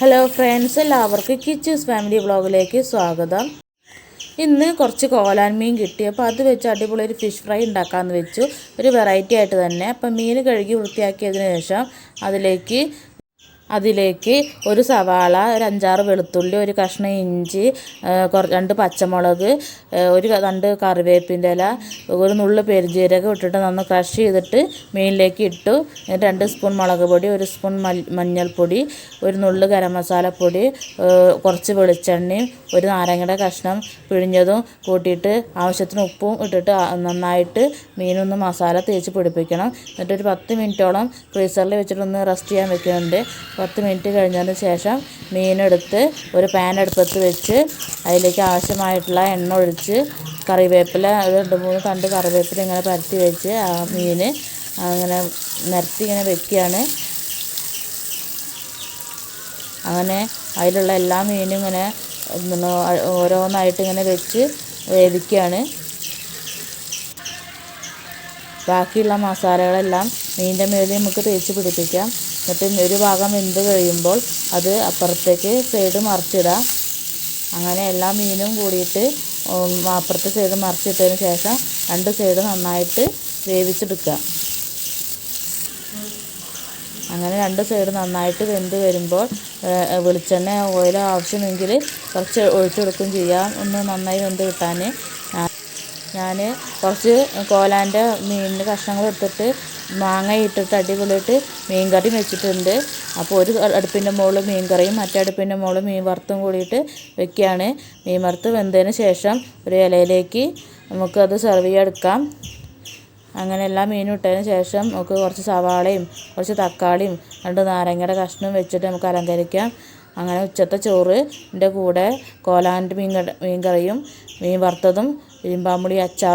Hello friends എല്ലാവർക്കും Kichus family വ്ളോഗിലേക്ക് സ്വാഗതം. ഇന്ന് കുറച്ച് കോലാൻ മീൻ കിട്ടി. അപ്പോൾ അത് വെച്ച് അടിപൊളി ഒരു ഫിഷ് ഫ്രൈ ഉണ്ടാക്കാമെന്ന് വെച്ചു. ഒരു വെറൈറ്റി ആയിട്ട് തന്നെ. അപ്പം മീൻ കഴുകി വൃത്തിയാക്കിയതിന് ശേഷം അതിലേക്ക് അതിലേക്ക് ഒരു സവാള ഒരു അഞ്ചാറ് വെളുത്തുള്ളി ഒരു കഷ്ണം ഇഞ്ചി കുറച്ച് രണ്ട് പച്ചമുളക് ഒരു രണ്ട് കറിവേപ്പിന്റെ ഇല ഒരു നുള്ളു പെരുജീരകം ഇട്ടിട്ട് നന്ന് ക്രഷ് ചെയ്തിട്ട് മീനിലേക്ക് ഇട്ടു. രണ്ട് സ്പൂൺ മുളക് പൊടി ഒരു സ്പൂൺ മഞ്ഞൾപ്പൊടി ഒരു നുള്ളു ഗരം മസാലപ്പൊടി കുറച്ച് വെളിച്ചെണ്ണയും ഒരു നാരങ്ങയുടെ കഷ്ണം പിഴിഞ്ഞതും കൂട്ടിയിട്ട് ആവശ്യത്തിന് ഉപ്പും ഇട്ടിട്ട് നന്നായിട്ട് മീനൊന്ന് മസാല തേച്ച് പിടിപ്പിക്കണം. എന്നിട്ട് ഒരു പത്ത് മിനിറ്റോളം ഫ്രീസറിൽ വെച്ചിട്ടൊന്ന് റെസ്റ്റ് ചെയ്യാൻ വെക്കുന്നുണ്ട്. പത്ത് മിനിറ്റ് കഴിഞ്ഞതിന് ശേഷം മീനെടുത്ത് ഒരു പാൻ അടുപ്പത്ത് വെച്ച് അതിലേക്ക് ആവശ്യമായിട്ടുള്ള എണ്ണ ഒഴിച്ച് കറിവേപ്പില രണ്ട് മൂന്ന് തണ്ട് കറിവേപ്പില ഇങ്ങനെ പരത്തി വെച്ച് ആ മീൻ അങ്ങനെ നിരത്തി ഇങ്ങനെ വെക്കുകയാണ്. അങ്ങനെ അതിലുള്ള എല്ലാ മീനും ഇങ്ങനെ ഓരോന്നായിട്ട് ഇങ്ങനെ വെച്ച് വേവിക്കുകയാണ്. ബാക്കിയുള്ള മസാലകളെല്ലാം മീനിന്റെ മേളിൽ നമുക്ക് തേച്ച് പിടിപ്പിക്കാം. എന്നിട്ട് ഒരു ഭാഗം വെന്ത് കഴിയുമ്പോൾ അത് അപ്പുറത്തേക്ക് സൈഡ് മറിച്ചിടാം. അങ്ങനെ എല്ലാ മീനും കൂടിയിട്ട് അപ്പുറത്തെ സൈഡ് മറിച്ചിട്ടതിന് ശേഷം രണ്ട് സൈഡ് നന്നായിട്ട് വേവിച്ചെടുക്കുക. അങ്ങനെ രണ്ട് സൈഡ് നന്നായിട്ട് വെന്ത് വരുമ്പോൾ വെളിച്ചെണ്ണ ഓയിൽ ആവശ്യമെങ്കിൽ കുറച്ച് ഒഴിച്ചെടുക്കുകയും ചെയ്യാം. ഒന്ന് നന്നായി വെന്ത് കിട്ടാൻ. ഞാൻ കുറച്ച് കോലാന്റെ മീനിന്റെ കഷ്ണങ്ങൾ എടുത്തിട്ട് മാങ്ങ ഇട്ടിട്ട് അടിപൊളിയായിട്ട് മീൻ കറി വെച്ചിട്ടുണ്ട്. അപ്പോൾ ഒരു അടുപ്പിന്റെ മുകളിൽ മീൻ കറിയും മറ്റേ അടുപ്പിന്റെ മുകളിൽ മീൻ വറുത്തും കൂടിയിട്ട് വെക്കുകയാണ്. മീൻ വറുത്ത് വെന്തതിന് ശേഷം ഒരു ഇലയിലേക്ക് നമുക്കത് സെർവ് ചെയ്തെടുക്കാം അങ്ങനെ എല്ലാ മീനും ഇട്ടതിന് ശേഷം നമുക്ക് കുറച്ച് സവാളയും കുറച്ച് തക്കാളിയും രണ്ട് നാരങ്ങയുടെ കഷ്ണവും വെച്ചിട്ട് നമുക്ക് അലങ്കരിക്കാം. അങ്ങനെ ഉച്ചത്തെ ചോറിന്റെ കൂടെ കോലാന്റെ മീൻ മീൻ കറിയും മീൻ വറുത്തതും বামড়ি আর চাল